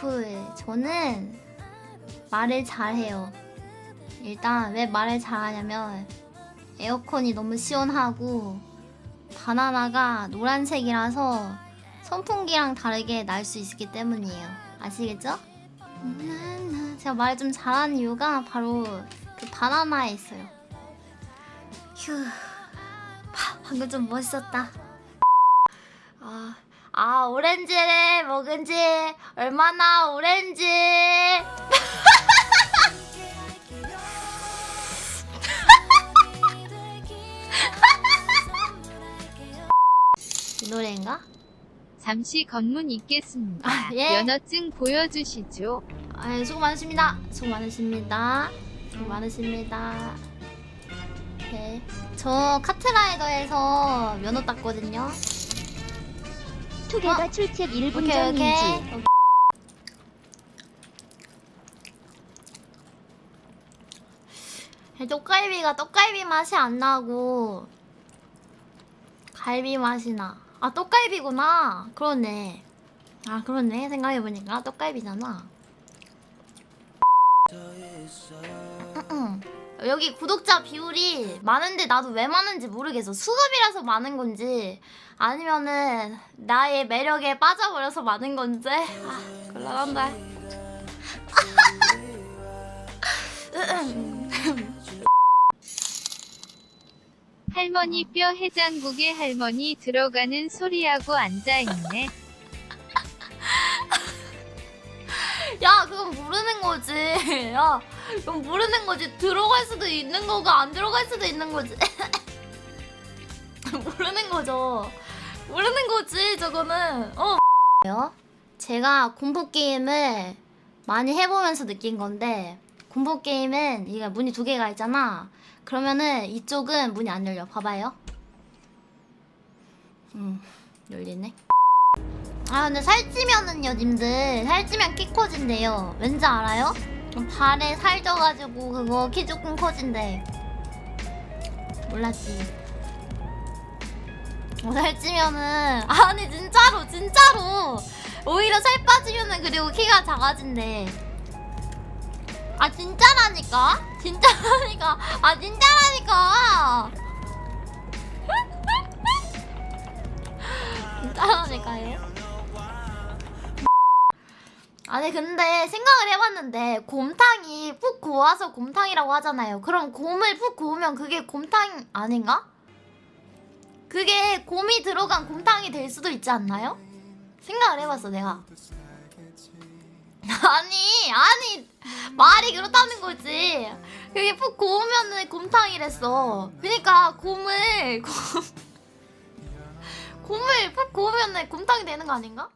후, 저는 말을 잘해요. 일단 왜 말을 잘하냐면 에어컨이 너무 시원하고 바나나가 노란색이라서 선풍기랑 다르게 날 수 있기 때문이에요. 아시겠죠? 음, 제가 말을 좀 잘하는 이유가 바로 그 바나나에 있어요. 휴, 하, 방금 좀 멋있었다. 아, 아 오렌지를 먹은 지 얼마나 오렌지? 이 노래인가? 잠시 검문 있겠습니다. 아, 예. 면허증 보여주시죠. 아, 수고 많으십니다. 수고 많으십니다. 수고 많으십니다. 오케이. 저 카트라이더에서 면허 땄거든요. 투게더 어? 출첵 오케이 1분 오케이. 전인지 오케이. 떡갈비가 떡갈비 맛이 안 나고 갈비 맛이 나. 아 떡갈비구나. 그러네. 아 그러네. 생각해보니까 떡갈비잖아. 음, 여기 구독자 비율이 많은데 나도 왜 많은지 모르겠어. 수급이라서 많은 건지 아니면은 나의 매력에 빠져버려서 많은 건지. 아, 곤란한다. 할머니 뼈 해장국에 할머니 들어가는 소리하고 앉아있네. 야, 그건 모르는 거지. 야, 그건 모르는 거지. 들어갈 수도 있는 거고 안 들어갈 수도 있는 거지. 모르는 거죠. 모르는 거지. 저거는. 어. 요 제가 공포 게임을 많이 해보면서 느낀 건데 공포 게임은 이게 문이 두 개가 있잖아. 그러면은 이쪽은 문이 안 열려. 봐봐요. 음, 열리네. 아 근데 살찌면은요 님들 살찌면 키 커진대요 왠지 알아요? 발에 살 쪄가지고 그거 키 조금 커진대. 몰랐지. 어, 살찌면은 아니 진짜로 진짜로! 오히려 살 빠지면은 그리고 키가 작아진대. 아 진짜라니까? 진짜라니까? 아 진짜라니까! 진짜라니까요 아니 근데 생각을 해봤는데 곰탕이 푹 고와서 곰탕이라고 하잖아요. 그럼 곰을 푹 고우면 그게 곰탕 아닌가? 그게 곰이 들어간 곰탕이 될 수도 있지 않나요? 생각을 해봤어 내가. 아니 아니 말이 그렇다는 거지. 그게 푹 고우면은 곰탕이랬어. 그러니까 곰을 곰, 곰을 푹 고우면은 곰탕이 되는 거 아닌가?